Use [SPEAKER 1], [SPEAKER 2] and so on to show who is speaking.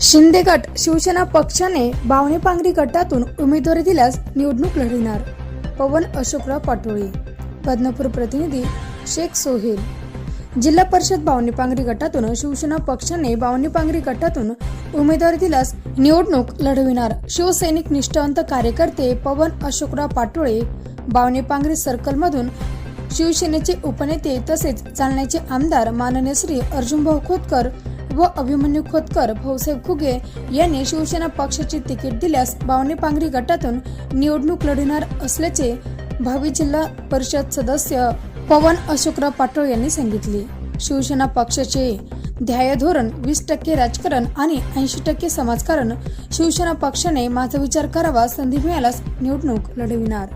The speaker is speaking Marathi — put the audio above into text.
[SPEAKER 1] शिंदे गट शिवसेना पक्षाने बावणे पांगरी गटातून उमेदवारी दिल्यास निवडणूक लढविणार पवन अशोकराव पाटोळे. बदनापूर प्रतिनिधी शेख सोहेल. जिल्हा परिषद बावणी पांगरी गटातून शिवसेना पक्षाने बावणी पांगरी गटातून उमेदवारी दिल्यास निवडणूक लढविणार. शिवसैनिक निष्ठावंत कार्यकर्ते पवन अशोकराव पाटोळे बावणे पांगरी सर्कलमधून शिवसेनेचे उपनेते तसेच चालण्याचे आमदार माननीय श्री अर्जुनभाऊ खोतकर व अभिमन्यू खोतकर भाऊसाहेब खुगे यांनी शिवसेना पक्षाचे तिकीट दिल्यास बावणे पांगरी गटातून निवडणूक लढणार असल्याचे भावी जिल्हा परिषद सदस्य पवन अशोकराव पाटोळ यांनी सांगितले. शिवसेना पक्षाचे ध्यायधोरण वीस टक्के राजकारण आणि ऐंशी टक्के समाजकारण शिवसेना पक्षाने माझा विचार करावा संधी मिळाल्यास निवडणूक लढविणार.